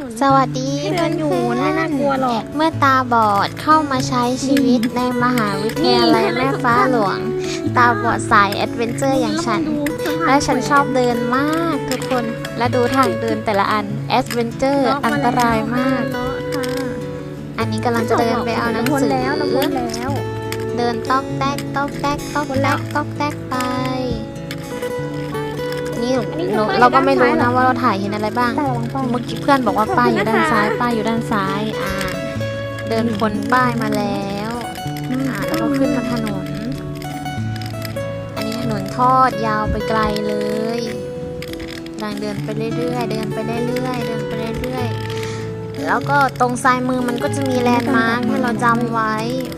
นนสวัสดีให้เดินอยู่พื่ไม่ๆน่ากลัวหรอก เมื่อตาบอดเข้ามาใช้ชีวิตในมหาวิทยาลัยแม่ฟ้าหลวง ตาบอดสายแอดเวนเจอร์อย่างฉัน และฉันชอบเดินมากทุกคน และดูทางเดินแต่ละอันแอดเวนเจอร์อันตรายมากเลาะค่ะอันนี้กำลังจะเดินไปเอาหนังสือเราพ้นแล้วเดินตอกแตกตอกแตกตอกแตกตอกแตก ไปนี่หนูเราก็ไม่รู้นะว่าเราถ่ายเห็นอะไรบ้างแต่ระวังป้องเมื่อกี้เพื่อนบอกว่าป้ายอยู่ด้านซ้าย ป้ายอยู่ด้านซ้าย อ่า เดินพ้นป้ายมาแล้วอ่าแล้วก็ขึ้นมาถนน อันนี้ถนนทอดยาวไปไกลเลยกำลังเดินไปเรื่อยๆ เดินไปเรื่อยๆ เดินไปเรื่อยๆ แล้วก็ตรงซ้ายมือมันก็จะมีแลนด์มาร์คให้เราจำไว้อ่า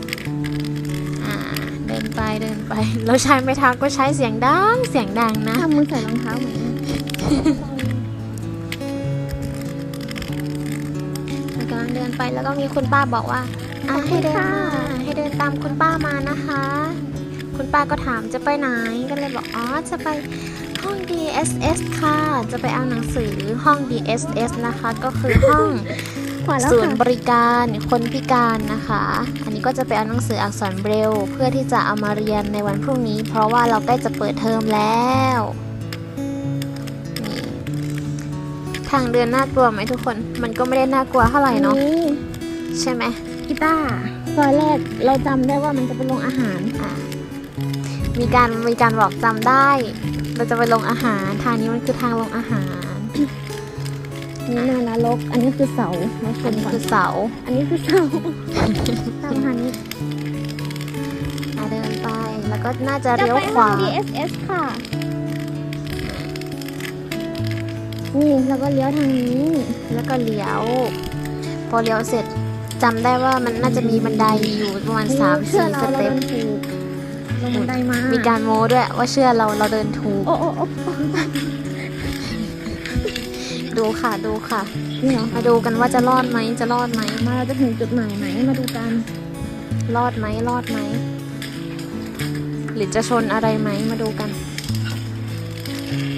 เดิ นไปเดินไปเราใช้ไม่ทักก็ใช้เสียงดังเสียงดังนะทำมือใส่รองเท้าเหมือนกันกำลังเดินไปแล้วก็มีคุณป้าบอกว่าอะให้เดินมาให้เดินตามคุณป้ามานะคะ คุณป้าก็ถามจะไปไหนก็เลยบอกอ๋อจะไปห้อง DSS ค่ะ จะไปเอาหนังสือห้อง DSS นะคะ ก็คือห้องขวาแล้ว ศูนค่ะย์บริการคนพิการนะคะ อันนี้ก็จะไปเอาหนังสืออักษรเบรลเพื่อที่จะเอามาเรียนในวันพรุ่งนี้ เพราะว่าเราใกล้จะเปิดเทอมแล้วนี่ทางเดินน่ากลัวไหมทุกคน มันก็ไม่ได้น่ากลัวเท่าไหร่เนาะนี่ใช่ไหมกีตาร์ซอยแรกเราจำได้ว่ามันจะเป็นโรงอาหารอะมีการมีการบอกจำได้ เราจะไปลงอาหารทางนี้มันคือทางลงอาหาร นี่นานรก อันนี้คือเสาเราชอันมนี้ก่อนคือเสาอันนี้คือเสาตามหันนี้อะเดินไป แล้วก็น่าจะจะเลี้ยวไปขห้อวาง DSS ค่ะนี่แล้วก็เลี้ยวทางนี้ แล้วก็เลี้ยว พอเลี้ยวเสร็จจำได้ว่ามันน่าจะมีบันไดอยู่ประมาณสามเชื่สี่อเราสเราเต็เดิปนถูกลงบันไดมามีมีการโม้ด้วยว่าเชื่อเราเราเดินถูก โอ้โอ้โอ้ ดูค่ะดูค่ะนี่เหรอมาดูกันว่าจะรอดไหมจะรอดไหมมาเราจะถึงจุดหมายไหมมาดูกัน รอดไหมรอดไหมหรือจะชนอะไรไหมมาดูกัน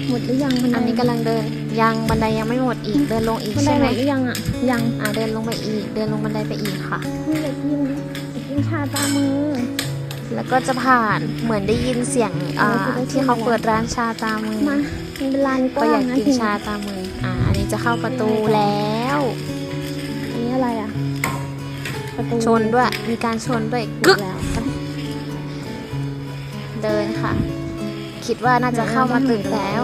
หมดหรือยังบันไดอันนี้กำลังเดิน ยังบันไดยังไม่หมดอีกเดินลงอีกบันไดใช่หไหมมดหรือยังอะยังอ่าเดินลงไปอีก เดินลงบันไดไปอีกค่ะนี่อยากกินอยากกินชาตามือแล้วก็จะผ่านเหมือนได้ยินเสียงอ่าเออจะได้ที่เขายินเปิดร้านชาตามมือ มามันเป็นลานกก็ว้าอยางกนะกินทีชาตามมืออ่า อันนี้จะเข้าประตูแล้ว อันนี้อะไรอะประตูชนด้วย มีการชนด้วยกึกึกกแล้วเดินค่ะ คิดว่าน่าจะเข้ามาตึกแล้ว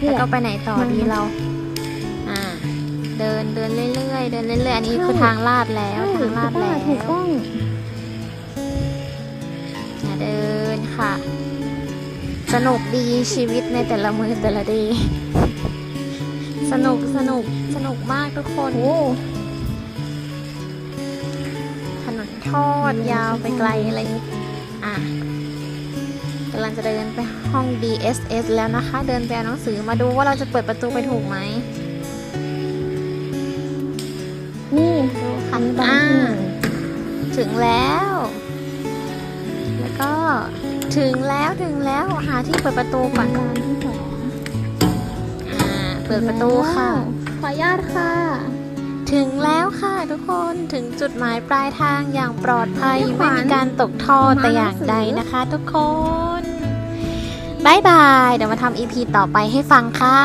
นี่แล้วแหละ ก็ไปไหนต่อดีเรา อ่า เดินเดินเรื่อยๆ เดินเรื่อยๆ อันนี้คือทางลาดแล้ว ทางลาดแล้วถูกต้อง สนุกดีชีวิตในแต่ละมือแต่ละดี สนุกสนุกสนุกมากทุกคนโอ้ถนนทอดยาวไปไกลอะไรอะกำลังจะเดินไปห้อง DSS แล้วนะคะ เดินไปเอาหนังสือมาดูว่าเราจะเปิดประตูไปถูกไหม นี่ดูค่ะอันนี้บางอ่าที่หนึ่งถึงแล้วแล้ว ก็ถึงแล้วถึงแล้วหาที่เปิดประตูก่อนลานที่สองอ่าเปิดประตูค่ะ ขออนุญาตค่ะ ถึงแล้วค่ะทุกคนถึงจุดหมายปลายทางอย่างปลอดภัยพี่ขวัไม่ญมีการตกท่อแต่อย่างใดนะคะทุกคนบายบาย เดี๋ยวมาทำ EP ต่อไปให้ฟังค่ะ